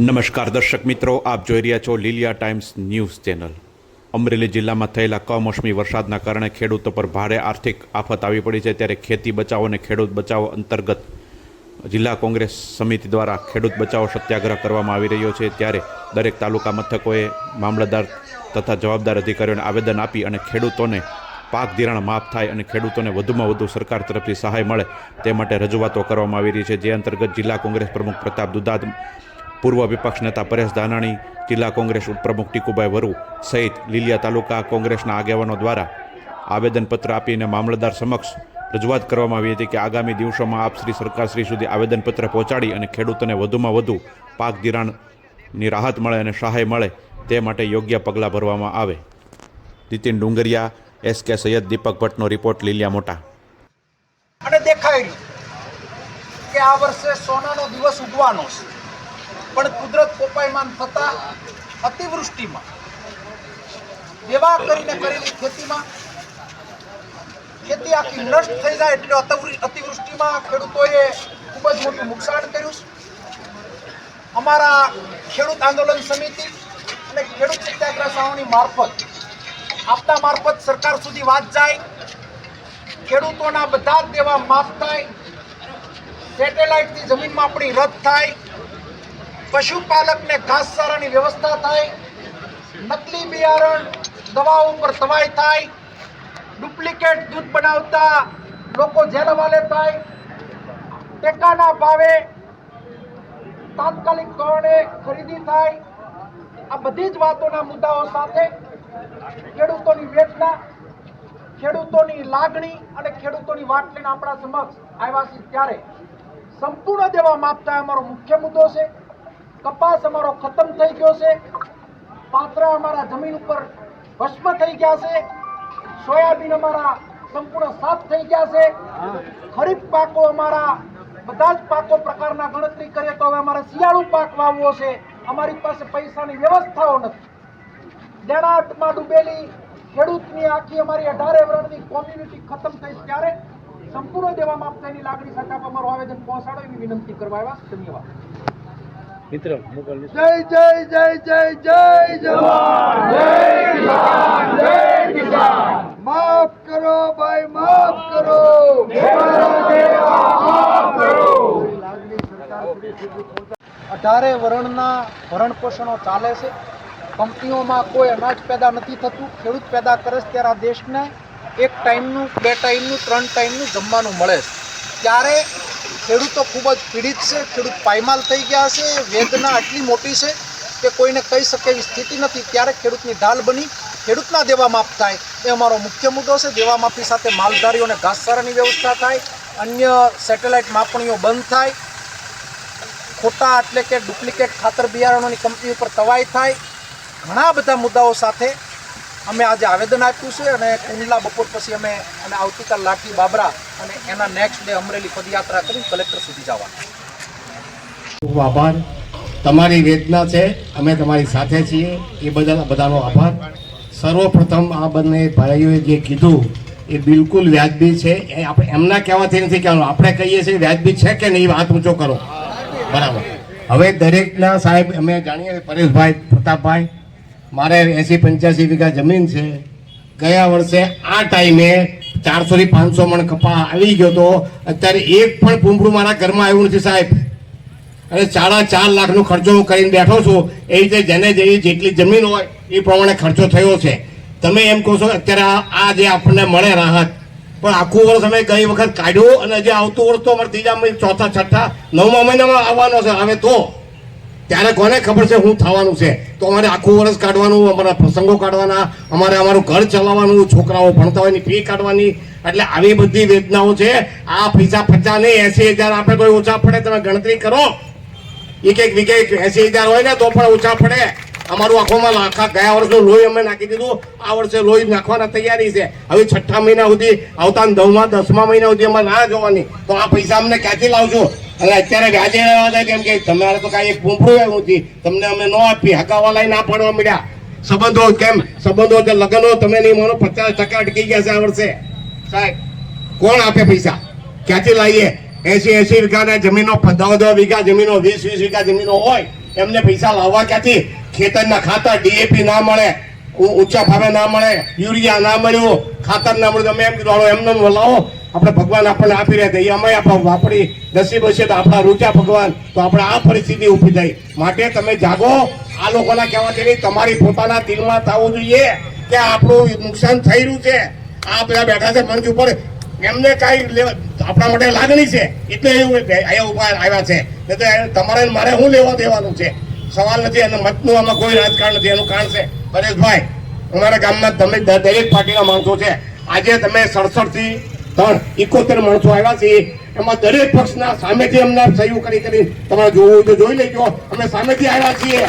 નમસ્કાર દર્શક મિત્રો, આપ જોઈ રહ્યા છો Liliya times news channel. Amreli જિલ્લામાં થયેલા કમોસમી વરસાદના કારણે ખેડૂતો પર ભારે આર્થિક આફત આવી પડી છે. ત્યારે ખેતી બચાવો અને ખેડૂત બચાવો અંતર્ગત જિલ્લા કોંગ્રેસ સમિતિ દ્વારા ખેડૂત બચાવો સત્યાગ્રહ કરવામાં આવી રહ્યો છે. ત્યારે દરેક તાલુકા મથકોએ મામલતદાર તથા જવાબદાર અધિકારીઓને આવેદન આપી અને ખેડૂતોને પાક ધિરાણ માફ થાય અને ખેડૂતોને વધુમાં વધુ સરકાર તરફથી સહાય મળે તે માટે રજૂઆતો કરવામાં આવી રહી છે. જે અંતર્ગત જિલ્લા કોંગ્રેસ પ્રમુખ પ્રતાપ દુદાદ પૂર્વ વિપક્ષ નેતા પરેશ ધાનાણી, જિલ્લા કોંગ્રેસ ઉપપ્રમુખ ટીકુભાઈ વરુ સહિત લીલિયા તાલુકા કોંગ્રેસના આગેવાનો દ્વારા આવેદનપત્ર આપીને મામલતદાર સમક્ષ રજૂઆત કરવામાં આવી હતી કે આગામી દિવસોમાં આપ શ્રી સરકારશ્રી સુધી આવેદનપત્ર પહોંચાડી અને ખેડૂતોને વધુમાં વધુ પાક ધિરાણની રાહત મળે અને સહાય મળે તે માટે યોગ્ય પગલાં ભરવામાં આવે. નીતિન ડુંગરિયા, એસ કે સૈયદ દીપક ભટ્ટનો રિપોર્ટ, લીલિયા મોટા. અને રહ્યું કે આ વર્ષે સોનાનો દિવસ ઉગવાનો છે. પણ કુદરત કોપાયમાન થતા અતિવૃષ્ટિમાં દેવા કરીને કરેલી ખેતીમાં, ખેતી આખી નષ્ટ થઈ જાય એટલે અતિવૃ- અતિવૃષ્ટિમાં ખેડૂતોએ ખૂબ જ મોટું નુકસાન કર્યું અમારા ખેડૂત આંદોલન સમિતિ અને ખેડૂત સત્યાગ્રહ સાવણી મારફત આપતા મારફત સરકાર સુધી વાત જાય, ખેડૂતોના બધા જ દેવા માફ થાય, સેટેલાઇટથી જમીન માપણી રદ થાય પશુપાલકને ઘાસચારાની વ્યવસ્થા થાય, નકલી બિયારણ દવાઓ ઉપર સવાય થાય, ડુપ્લિકેટ દૂધ બનાવતા લોકો જેલ હવાલે થાય, ટેકાના ભાવે તાત્કાલિક ધોરણે ખરીદી થાય. આ બધી જ વાતોના મુદ્દાઓ સાથે ખેડૂતોની વેદના, ખેડૂતોની લાગણી અને ખેડૂતોની વાત લઈને આપણા સમક્ષ આવ્યા છે ત્યારે સંપૂર્ણ દેવા માપતા અમારો મુખ્ય મુદ્દો છે. કપાસ અમારો ખતમ થઈ ગયો છે. પાત્રા અમારા જમીન ઉપર ભસ્મ થઈ ગયા છે. સોયાબીન અમારા સંપૂર્ણ સાફ થઈ ગયા છે. ખરીફ પાકો અમારા બધા જ પાકો પ્રકારના ગણતરી કરીએ તો હવે અમારે શિયાળુ પાક વાવવો છે. અમારી પાસે પૈસાની વ્યવસ્થાઓ નથી. દેણાટમાં ડૂબેલી ખેડૂતની આખી અમારી અઢારે વર્ણની કોમ્યુનિટી ખતમ થઈ ત્યારે સંપૂર્ણ દેવા માપતાની લાગણી સાથે અમારું આવેદન પહોંચાડો એવી વિનંતી કરવા આવ્યા ધન્યવાદ. મિત્ર જય જય જય જય જય જવાન જય કિસાન જય કિસાન. માફ કરો ભાઈ, માફ કરો. અઢારે વરણના ભરણ પોષણો ચાલે છે. કંપનીઓમાં કોઈ અનાજ પેદા નથી થતું. ખેડૂત પેદા કરે છે ત્યારે આ દેશને એક ટાઈમનું, બે ટાઈમનું, ત્રણ ટાઈમનું જમવાનું મળે છે. ત્યારે ખેડૂતો ખૂબ જ પીડિત છે, ખેડૂત પાયમાલ થઈ ગયા છે, વેદના આટલી મોટી છે કે કોઈને કહી શકે એવી સ્થિતિ નથી. ત્યારે ખેડૂતની ઢાલ બની, ખેડૂતના દેવા માફ થાય. એ અમારો મુખ્ય મુદ્દો છે. દેવા માફી સાથે માલધારીઓને ઘાસચારાની વ્યવસ્થા થાય. અન્ય સેટેલાઇટ માપણીઓ બંધ થાય. ખોટા એટલે કે ડુપ્લિકેટ ખાતર બિયારણોની કંપની ઉપર તવાઈ થાય. ઘણા બધા મુદ્દાઓ સાથે અમે આજે આવેદન આપ્યું છે અને કુંડલા બપોર પછી અમે અને આવતીકાલ લાઠી, બાબરા અને એના નેક્સ્ટ ડે અમરેલી પદયાત્રા કરી કલેક્ટર સુધી જવાના. ખૂબ આભાર. તમારી વેદના છે. અમે તમારી સાથે છીએ. એ બદલ બધાનો આભાર. સર્વપ્રથમ આ બંને ભાઈઓએ જે કીધું, એ બિલકુલ વ્યાજબી છે. એ આપણે એમના કહેવાથી નથી કહેવાનું. આપણે કહીએ છીએ વ્યાજબી છે કે નહીં વાત ઊંચો કરો. બરાબર. હવે દરેકના સાહેબ, અમે જાણીએ પરેશભાઈ, પ્રતાપભાઈ મારે એસી પંચ્યાસી વીઘા જમીન છે. ગયા વર્ષે આ ટાઈમે ચારસો થી પાંચસો મણ કપા આવી ગયો તો અત્યારે એક પણ પૂંબડું મારા ઘરમાં આવ્યું નથી સાહેબ. અને સાડા ચાર લાખનો ખર્ચો હું કરીને બેઠો છું. એ રીતે જેને જેવી જેટલી જમીન હોય એ પ્રમાણે ખર્ચો થયો છે. તમે એમ કહો છો અત્યારે આ- જે આપણને મળે રાહત. પણ આખું વર્ષ અમે ગઈ વખત કાઢ્યું અને જે આવતું વર્ષ તો અમારે ત્રીજા ચોથા, છઠ્ઠા, નવમા મહિનામાં આવવાનો છે. હવે તો ત્યારે કોને ખબર છે શું થવાનું છે? તો અમારે આખું વર્ષ કાઢવાનું, અમારા પ્રસંગો કાઢવાના, અમારે અમારું ઘર ચલાવવાનું, છોકરાઓ ભણતા હોય ફી કાઢવાની. એટલે આવી બધી વેદનાઓ છે. આ પૈસા પચાસ નહીં એસી હજાર આપણે કોઈ ઓછા પડે, તમે ગણતરી કરો. એક એક વિકેટ એસી હજાર હોય ને તો પણ ઓછા પડે. અમારું આખોમાં આખા ગયા વર્ષનું લોહી અમે નાખી દીધું. આ વર્ષે લોહી નાખવાના તૈયારી છે. હવે છઠ્ઠા મહિના સુધી, આવતા નવમા દસમા મહિના સુધી અમારે ના જોવાની. તો આ પૈસા અમને ક્યાંથી લાવજો? અને અત્યારે વ્યાજે દે કેમ કે તમારે તો કાંઈ એક પૂંપડું એવું નથી. તમને અમે ન આપી હકાવાલાય ના પડવા મળ્યા. સંબંધો કેમ? સંબંધો કે લગ્નો તમે નહીં માનો, પચાસ ટકા અટકી ગયા છે આ વર્ષે. સાહેબ, કોણ આપે પૈસા? ક્યાંથી લાવીએ? એસી એસી વીઘાના જમીનો દસ દસ વીઘા જમીનો, વીસ વીસ વીઘા જમીનો હોય, એમને પૈસા લાવવા ક્યાંથી? ખેતરના ખાતર ડીએપી ના મળે ઊંચા ભાવે ના મળે, યુરિયા ના મળ્યું, ખાતર ના મળ્યું. તમે એમ કીધું એમને એમ લાવો. આપણે ભગવાન આપણને આપી રહ્યા હતા એ અમે આપણે વાપરી નસીબ હશે તો આપણા રૂચા ભગવાન, તો આપણે આ પરિસ્થિતિ ઊભી થઈ. માટે તમે જાગો. આ લોકોના કહેવાથી નહીં તમારી પોતાના દિલમાં થવું જોઈએ કે આપણું નુકસાન થઈ રહ્યું છે. આ બધા બેઠા છે મંચ ઉપર. એમને કાંઈ આપણા માટે લાગણી છે. એટલે અહીંયા ઊભા આવ્યા છે. નહીં તમારે મારે શું લેવા દેવાનું છે? સવાલ નથી અને મતનું આમાં કોઈ રાજકારણ નથી. એનું કારણ છે પરેશભાઈ, અમારા ગામમાં તમે દરેક પાર્ટીના માણસો છે. આજે તમે સડસઠ ત્રણ એકોતેર માણસો આવ્યા છે. એમાં દરેક પક્ષના સામેથી અમને સહયોગ કરી કરી તમારે જોવું તો જોઈ લેજો. અમે સામેથી આવ્યા છીએ.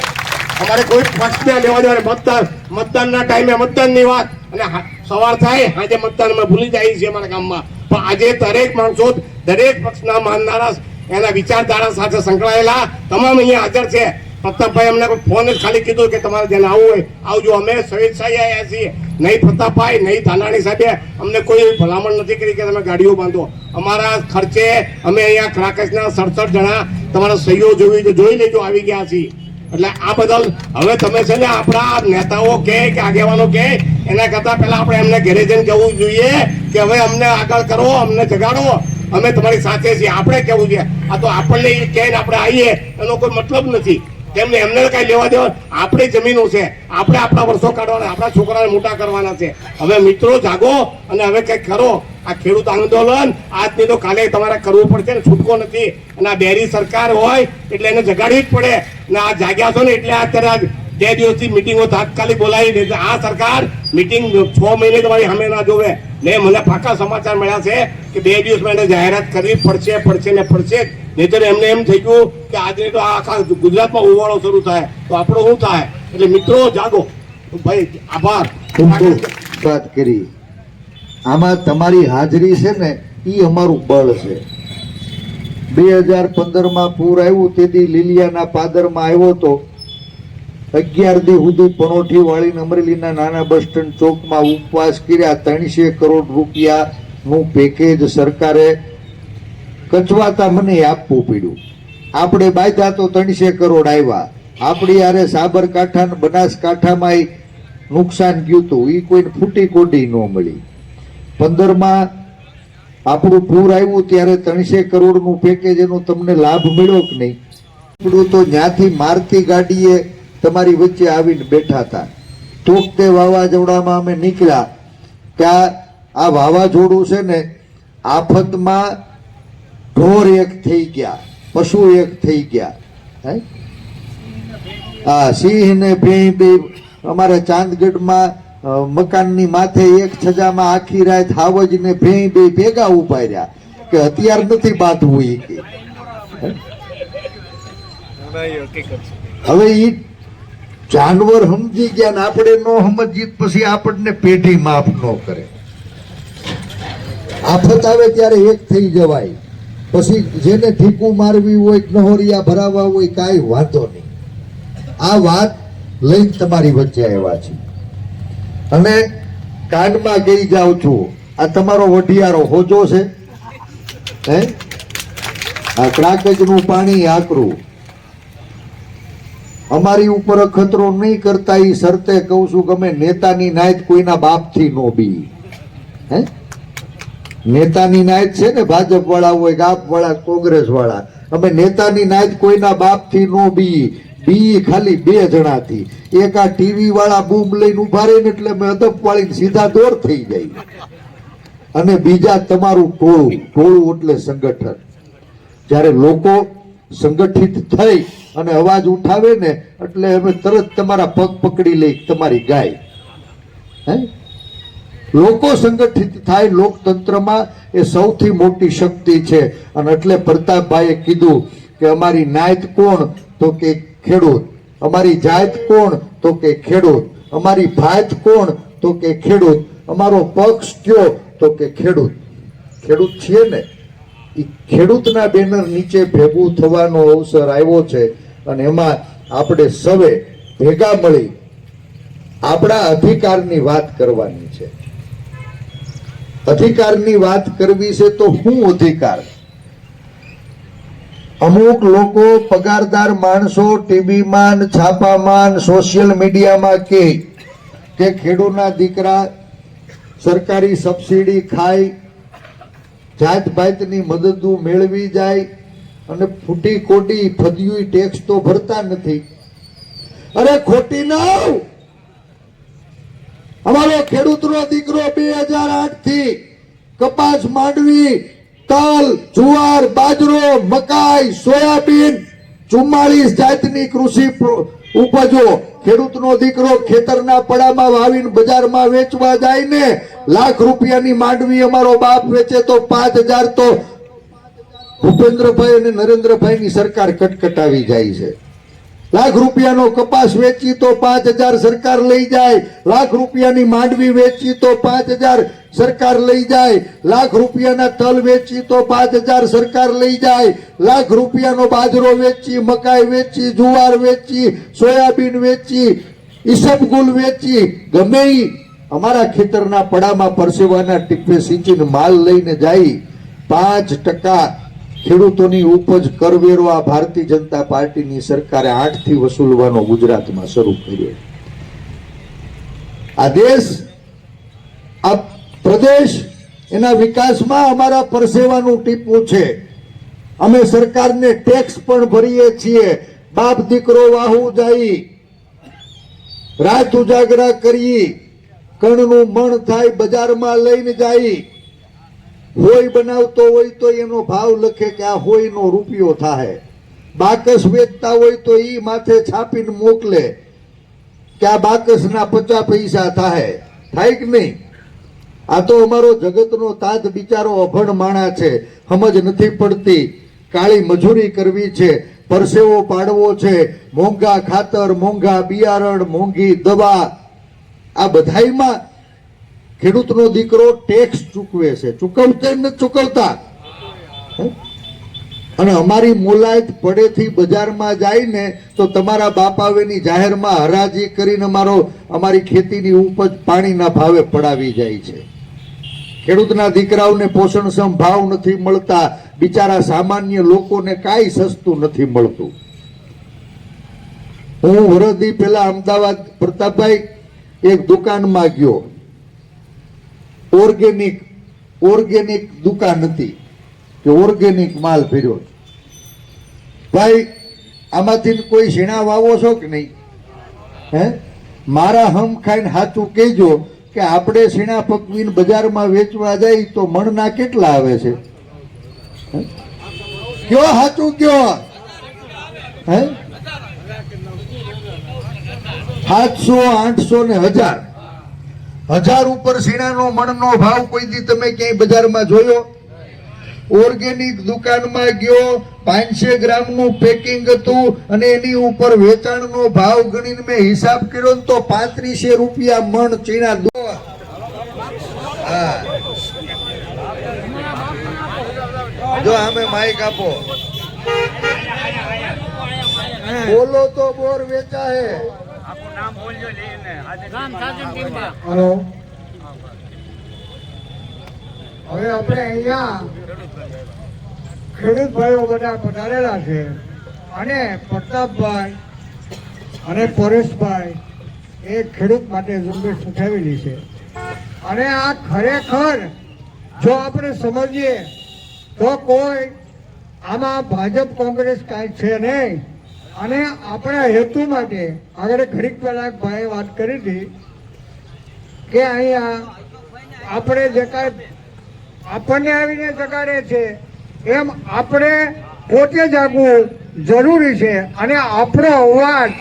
અમારે કોઈ પક્ષને લેવા દેવા મતદાન, મતદાનના ટાઈમે મતદાનની વાત. અને સવાર થાય, આજે મતદાન અમે ભૂલી જાય છે અમારા ગામમાં. પણ આજે દરેક માણસો, દરેક પક્ષના માનનારા એના વિચારધારા સાથે સંકળાયેલા તમામ અહીંયા હાજર છે. પ્રતાપભાઈ અમને ફોન જ ખાલી કીધું કે તમારે જેને આવવું હોય, આવજો. અમે સ્વેચ્છાએ આવ્યા છીએ. નહીં પ્રતાપભાઈ, નહીં ધાનાણી સાહેબે અમને કોઈ ભલામણ નથી કરી કે તમે ગાડીઓ બાંધો. અમારા ખર્ચે અમે અહીંયા ક્રાકસના સડસઠ જણા તમારા સહીઓ જોવી જોઈ લેજો, આવી ગયા છીએ. એટલે આ બદલ હવે તમે છે ને આપણા નેતાઓ કે આગેવાનો કે, એના કરતા પહેલા આપણે એમને ઘેરે જઈને કહેવું જોઈએ કે હવે અમને આગળ કરો, અમને જગાડો. અમે તમારી સાથે છીએ. આપણે કહેવું છે? આ તો આપણને એ કહે ને આપણે આવીએ, એનો કોઈ મતલબ નથી. તેમને એમને કઈ લેવા દેવા આપણી જમીનો છે. આપણે આપણા વર્ષો કાઢવાના, આપણા છોકરાને મોટા કરવાના છે. હવે મિત્રો, જાગો અને હવે કંઈક કરો. આ ખેડૂત આંદોલન આજની તો કાલે તમારે કરવું પડશે ને, છૂટકો નથી. અને આ બેરી સરકાર હોય એટલે એને જગાડવી જ પડે. અને આ જાગ્યા છો ને એટલે અત્યારે આજ બે દિવસથી મિટિંગો તાત્કાલિક બોલાવી દે આ સરકાર મિટિંગ છ મહિને તમારી સામે ના જોવે. ને મને પાકા સમાચાર મળ્યા છે કે બે દિવસ એને જાહેરાત કરવી પડશે પડશે ને પડશે નહીતર એમને એમ થઈ ગયું કે આજે તો આખા ગુજરાતમાં ઉવાળો શરૂ થાય. તો આપણો શું થાય? એટલે મિત્રો, જાગો. ભાઈ, આભાર. વાત કરી. આમાં તમારી હાજરી છે ને એ અમારું બળ છે. બે હજાર પંદરમાં પૂર આવ્યું, તેથી લીલિયાના પાદરમાં આવ્યો તો અગિયાર દી સુધી પનોઠી વાળીને અમરેલીના નાના બસ સ્ટેન્ડ ચોકમાં ઉપવાસ કર્યા. ત્રણસો કરોડ રૂપિયાનું પેકેજ સરકારે કચવાતા મને આપવું પડ્યું. આપણે બાયધા તો ત્રણસો કરોડ આવ્યા આપણી યારે સાબરકાંઠા બનાસકાંઠામાં નુકસાન ગયું હતું એ કોઈને ફૂટી કોડી ન મળી. પંદરમાં આપણું પૂર આવ્યું ત્યારે ત્રણસો કરોડનું પેકેજ એનો તમને લાભ મળ્યો કે નહીં? આપણું તો જ્યાંથી મારતી ગાડીએ તમારી વચ્ચે આવીને બેઠા હતા. તોકતે વાવાઝોડામાં અમે નીકળ્યા. ત્યાં આ વાવાઝોડું છે ને આફતમાં ઢોર એક થઈ ગયા પશુ એક થઈ ગયા. હે? હા સિંહ ને ભેં બે અમારે ચાંદગઢમાં મકાનની માથે એક છજામાં આખી રાત હાવજ ને ભેં બે ભેગા ઊભા રહ્યા કે હથિયાર નથી બાંધવું એ કે હવે ઈ જાનવર સમજી ગયા ને આપણે નો સમજી પછી આપણને પેઢી માફ ન કરે. આફત આવે ત્યારે એક થઈ જવાય. પછી જેને ઠીકું મારવી હોય, નહોરિયા ભરાવા હોય, કાંઈ વાંધો નહીં. આ વાત લઈને તમારી વચ્ચે આવ્યા છે અને કાનમાં ગઈ જાઉં છું. આ તમારો વઢિયારો હોજો છે. હે? આ ક્રાકજનું પાણી આકરું. અમારી ઉપર ખતરો નહીં કરતા એ શરતે કહું છું કે અમે નેતાની નાયત કોઈના બાપથી નો બી. હે? નેતાની નાયત છે ને ભાજપ વાળા હોય ગાપ વાળા કોંગ્રેસ વાળા અમે નેતાની નાયત કોઈના બાપથી નો બી. બી ખાલી બે જણાથી. એક આ ટીવી વાળા બૂમ લઈને ઊભા રહેને એટલે અમે અદબ વાળીને સીધા દોર થઈ જાય અને બીજા તમારું ટોળું ટોળું એટલે સંગઠન. જ્યારે લોકો સંગઠિત થઈ અને અવાજ ઉઠાવે ને એટલે અમે તરત તમારા પગ પકડી લઈ તમારી ગાય. હે? લોકો સંગઠિત થાય લોકતંત્રમાં એ સૌથી મોટી શક્તિ છે. અને એટલે પ્રતાપભાઈએ કીધું કે અમારી નાયત કોણ તો કે ખેડૂત. અમારી જાત કોણ તો કે ખેડૂત. અમારી ભાત કોણ તો કે ખેડૂત. અમારો પક્ષ કયો તો કે ખેડૂત. ખેડૂત છીએ ને? ખેડૂતના બેનર નીચે ભેગું થવાનો અવસર આવ્યો છે અને એમાં આપણે સવે ભેગા મળી આપણા અધિકારની વાત કરવાની છે. અધિકારની વાત કરવી છે તો હું અધિકાર? અમુક લોકો પગારદાર માણસો, ટીવીમાં છાપામાં સોશિયલ મીડિયામાં કે ખેડૂતના દીકરા સરકારી સબસિડી ખાય જાત ભાતની મદદો મેળવી જાય અને ફૂટી કોટી ફદિયું ટેક્સ તો ભરતા નથી. અરે ખોટી ના અમારો ખેડૂતનો દીકરો બે હજાર આઠથી કપાસ માંડવી, તલ, જુવાર, બાજરો, મકાઈ, સોયાબીન, ચુમ્માળીસ જાતની કૃષિ ઉપજો. ખેડૂતનો દીકરો ખેતરના પડામાં વાવીને બજારમાં વેચવા જાય ને લાખ રૂપિયાની માંડવી અમારો બાપ વેચે તો પાંચ હજાર તો ભૂપેન્દ્રભાઈ અને નરેન્દ્રભાઈની સરકાર કટકટાવી જાય છે. લાખ રૂપિયાનો કપાસ વેચી તો પાંચ હજાર સરકાર લઈ જાય. લાખ રૂપિયાની માંડવી વેચી તો પાંચ હજાર સરકાર લઈ જાય. લાખ રૂપિયાના તલ વેચી તો પાંચ હજાર સરકાર લઈ જાય. લાખ રૂપિયાનો બાજરો વેચી, મકાઈ વેચી, જુવાર વેચી, સોયાબીન વેચી ઈસબગુલ વેચી. ગમે અમારા ખેતરના પડામાં પરસેવાના ટીપે સિંચીને માલ લઈને જાય. પાંચ ટકા ખેડૂતોની ઉપજ કરવેરો આ ભારતીય જનતા પાર્ટીની સરકારે આઠથી વસૂલવાનો ગુજરાતમાં શરૂ કર્યો. આ દેશ, આ પ્રદેશ, એના વિકાસમાં અમારા પરસેવાનું ટીપું છે. અમે સરકારને ટેક્સ પણ ભરીએ છીએ. બાપ દીકરો વાહુ જાય. રાત ઉજાગરા કરી. કણનું મણ થાય બજારમાં લઈને જાય. હોય બનાવતો હોય તો એનો ભાવ લખે કે આ હોયનો રૂપિયો થાય બાકસ વેચતા હોય તો એ માથે છાપીને મોકલે કે આ બાકસના પચાસ પૈસા થાય થાય કે નહીં? આ તો અમારો જગતનો તાજ બિચારો અભણ માણા છે. સમજ નથી પડતી. કાળી મજૂરી કરવી છે, પરસેવો પાડવો છે, મોંઘા ખાતર, મોંઘા બિયારણ, મોંઘી દવા. આ બધાયમાં ખેડૂતનો દીકરો ટેક્સ ચૂકવે છે. ચૂકવતે નથી ચૂકવતા. અને અમારી મોલાયત પડેથી બજારમાં જાય ને તો તમારા બાપાવેની જાહેરમાં હરાજી કરીને અમારો અમારી ખેતીની ઉપજ પાણીના ભાવે પડાવી જાય છે. ખેડૂતના દીકરાઓને પોષણક્ષમ ભાવ નથી મળતા. બિચારા સામાન્ય લોકોને કાંઈ સસ્તું નથી મળતું. હું વરદી પહેલા અમદાવાદ પ્રતાપભાઈ એક દુકાનમાં ગયો. ઓર્ગેનિક ઓર્ગેનિક દુકાન હતી કે ઓર્ગેનિક માલ ભર્યો. ભાઈ, આમાંથી કોઈ શીણા વાવો છો કે નહીં? હે? મારા હમ ખાઈને સાચું કહેજો કે આપણે શીણા પકવીને બજારમાં વેચવા જાય તો મણના કેટલા આવે છે? કયો સાચું કયો? હે? સાતસો, આઠસો ને હજાર. હજાર ઉપર સીણાનો મણનો ભાવ કોઈ દી તમે ક્યાંય બજારમાં જોયો? ઓર્ગેનિક દુકાનમાં ગયો, પાંચસો ગ્રામનું પેકિંગ હતું અને એની ઉપર વેચાણનો ભાવ ગણીને મેં હિસાબ કર્યો તો પાંત્રીસે રૂપિયા મણ ચીણા દો. હા. જો આમે માઇક આપો. બોલો તો બોર વેચાય હેલો હવે આપણે અહીંયા ખેડૂત ભાઈઓ બધા પધારેલા છે. અને પ્રતાપભાઈ અને પરેશભાઈ એ ખેડૂત માટે ઝુંબેશ ઉઠાવેલી છે. અને આ ખરેખર જો આપણે સમજીએ તો કોઈ આમાં ભાજપ કોંગ્રેસ કાંઈ છે નહીં. અને આપણા હેતુ માટે આગળ ઘડીક પહેલા ભાઈએ વાત કરી હતી કે અહીંયા આપણે જે કાંઈ આપણને આવીને જગાડે છે, એમ આપણે પોતે જાગવું જરૂરી છે અને આપણો અવાજ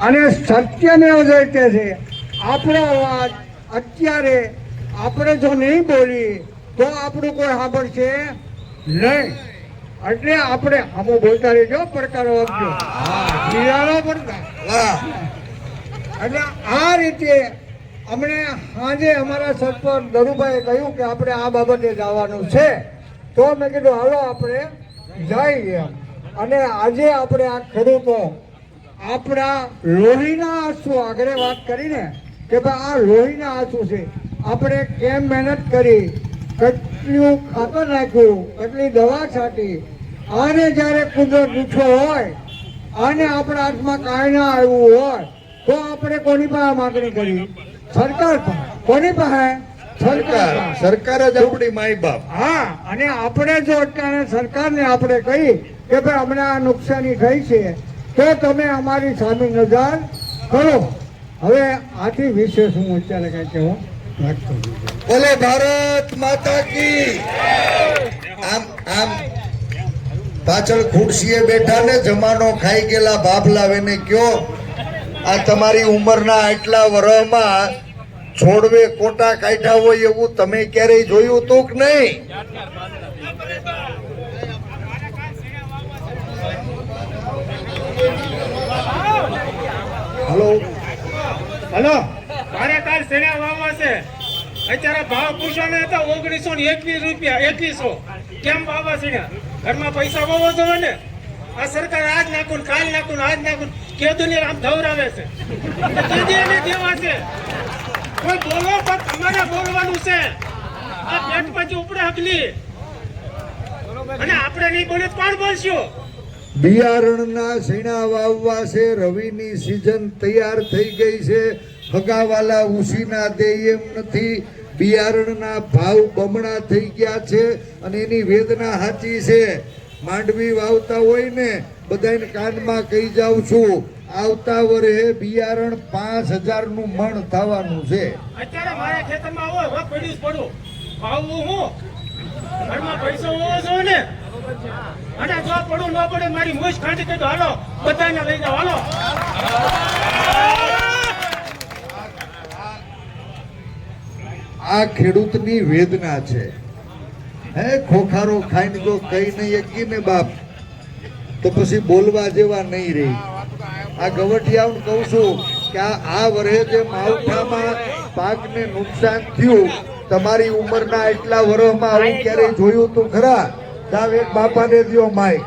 અને સત્યને જયતે છે. આપણો અવાજ અત્યારે આપણે જો નહીં બોલી તો આપણું કોઈ સાંભળશે નહીં. એટલે આપણે આમો બોલતા રહેજો પડકારો આપજો. શિયાળો પડકાર એટલે આ રીતે અમને સાંજે અમારા સરપંચ દરુભાઈએ કહ્યું કે આપણે આ બાબતે જવાનું છે. તો મેં કીધું હાલો આપણે જઈએ. અને આજે આપણે આ ખેડૂતો આપણા લોહીના આંસુ આગળ વાત કરીને કે ભાઈ આ લોહીના આંસુ છે. આપણે કેમ મહેનત કરી? કેટલું ખાતર નાખ્યું? કેટલી દવા છાંટી? આને જ્યારે કુદરત પૂછો હોય આને આપણા હાથમાં કાંઈ ના આવ્યું હોય તો આપણે કોની પાસે માગણી કરી સરકાર પાસે. કોની પાસે? સરકાર. સરકાર જ આપણી માય બાપ. હા અને આપણે જો અત્યારે સરકારને આપણે કહી કે ભાઈ અમને આ નુકસાની થઈ છે તો તમે અમારી સામે નજર કરો. હવે આથી વિશેષ હું અત્યારે કઈ કહેવા ભલે ભારત માતા કી. આમ આમ પાછળ ખુરશીએ બેઠા ને જમાનો ખાઈ ગયેલા બાબલા લાવીને કયો, આ તમારી ઉંમરના આટલા વરહમાં છોડવે કોટા કાઢ્યા હોય એવું તમે ક્યારેય જોયું તું કે નહીં? હલો? હલો? મારે સેના વાવવા છે. અત્યારે ભાવ પૂછો ને ઓગણીસો ને એકવીસ રૂપિયા, એકવીસો. કેમ વાવવા શેણા ઘરમાં પૈસા વાવો છો ને. આ સરકાર આજ નાખું કાલ નાખું આજ નાખું કેદું ને આમ ધવરાવે છે. કીધી એને દેવા છે. કોઈ બોલો પણ તમારે બોલવાનું છે. આ પેટ પછી ઉપડે હકલી અને આપણે નહીં બોલે કોણ બોલશું? બિયારણના સીણા વાવવા છે. રવિની સિઝન તૈયાર થઈ ગઈ છે. ફગાવાલા ઉસીના દે એમ નથી. બિયારણના ભાવ બમણા થઈ ગયા છે અને એની વેદના સાચી છે. માંડવી વાવતા હોય ને બધાને કાનમાં કહી જાઉં છું, આવતા વર્ષે બિયારણ પાંચ હજારનું મણ થવાનું છે. અત્યારે મારા ખેતરમાં હોય, હવે પડ્યું પડું. ને? પડું ન મારી મૂછ ખાંડી દો હાલો બધાને લઈ જાઓ, હાલો. આ ખેડૂતની વેદના છે. હે ખોખારો ખાઈને જો કઈ નહીં એકી ને બાપ. તો પછી બોલવા જેવા નહીં રહી. આ ગવટિયાઓને કહું છું કે આ વર્ષે જે માવઠામાં પાકને નુકસાન થયું તમારી ઉંમરના એટલા વર્ષમાં આવું ક્યારેય જોયું તું? ખરા? જાવ એક બાપાને દ્યો માય.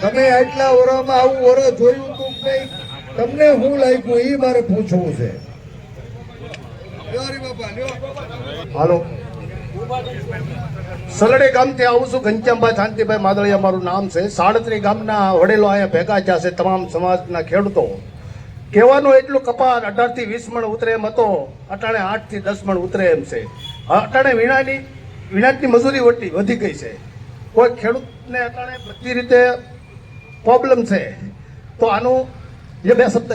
તમે એટલા વર્ષમાં આવું વરસ જોયું તું કે નહીં તમને શું લાગ્યું એ મારે પૂછવું છે. હાલો. સલડે ગામથી આવું છું, ઘનશ્યામભાઈ, શાંતિભાઈ માદળિયા, મારું નામ છે. સાડત્રી ગામના વડેલો અહીંયા ભેગા થયા છે તમામ સમાજના ખેડૂતો. કહેવાનું એટલું કપાસ અઢારથી વીસ મણ ઉતરે એમ હતો, અટાણે આઠથી દસ મણ ઉતરે એમ છે. અટાણે વીણાની વીણાટની મજૂરી વટી વધી ગઈ છે. કોઈ ખેડૂતને અટાણે બધી રીતે પ્રોબ્લેમ છે. તો આનું જે બે શબ્દ.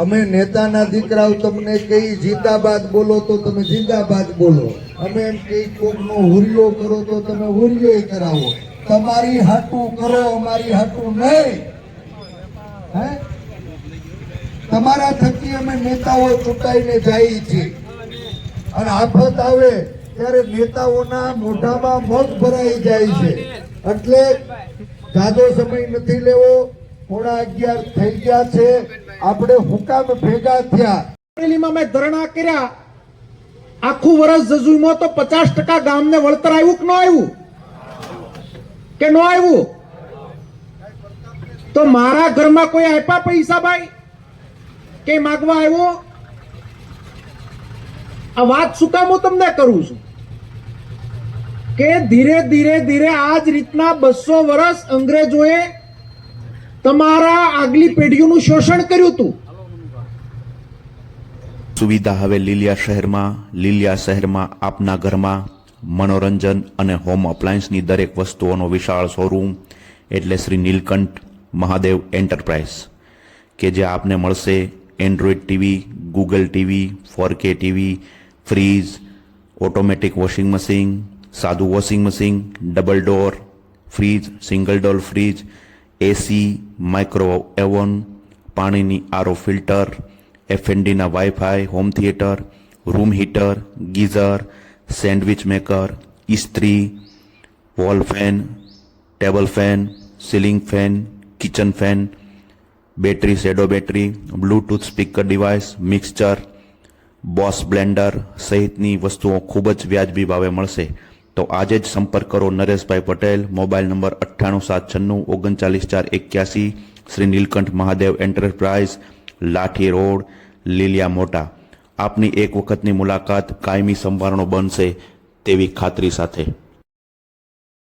અમે નેતાના દીકરાઓ તમને કઈ જીતાબાદ બોલો તો તમે જિંદાબાદ બોલો. અમે એમ કઈ કોકનો હુરિયો કરો તો તમે હુરિયો કરાવો. તમારી હાટું કરો, અમારી હાટું નહીં. તમારા થકી અમે નેતાઓ ચૂંટાઈને જઈએ છીએ. અને આફત આવે ત્યારે નેતાઓના મોઢામાં મગ ભરાઈ જાય છે. એટલે જાજો સમય નથી લેવો. પોણા અગિયાર થઈ ગયા છે. આપણે હુકામ ભેગા થયા. અમરેલીમાં મેં ધરણા કર્યા. આખું વર્ષ જજુમાં તો પચાસ ટકા ગામને વળતર આવ્યું કે ન આવ્યું? કે ન આવ્યું? તો મારા ઘરમાં કોઈ આપ્યા પૈસા ભાઈ? કે માગવા આવ્યો? આ વાત શું કામ હું તમને કરું છું? કે ધીરે ધીરે ધીરે આ જ રીતના બસો વર્ષ અંગ્રેજોએ તમારા આગલી પેઢીઓનું શોષણ કર્યું હતું. સુવિધા હવે લીલિયા શહેરમાં લીલિયા શહેરમાં, આપના ઘરમાં, મનોરંજન અને હોમ અપ્લાયન્સની દરેક વસ્તુઓનો વિશાળ શોરૂમ એટલે શ્રી નીલકંઠ મહાદેવ એન્ટરપ્રાઇઝ કે જે આપને મળશે android TV, Google TV, four K TV, fridge, automatic washing machine સાદું washing machine double door fridge single door fridge AC micro oven પાણીની RO filter એફએનડીના wifi home theatre room heater geyser sandwich maker ઇસ્ત્રી wall fan table fan ceiling fan kitchen fan battery shadow battery bluetooth speaker device mixture boss blender સહિતની વસ્તુઓ ખૂબ જ વ્યાજબી ભાવે મળશે. તો આજે જ સંપર્ક કરો નરેશભાઈ પટેલ, મોબાઈલ નંબર અઠ્ઠાણું સાત છન્નું, ઓગણચાલીસ ચાર એક્યાસી, શ્રી નીલકંઠ મહાદેવ એન્ટરપ્રાઇઝ, લાઠી રોડ, લીલિયા મોટા. આપની એક વખતની મુલાકાત કાયમી સંભારણો બનશે તેવી ખાતરી સાથે.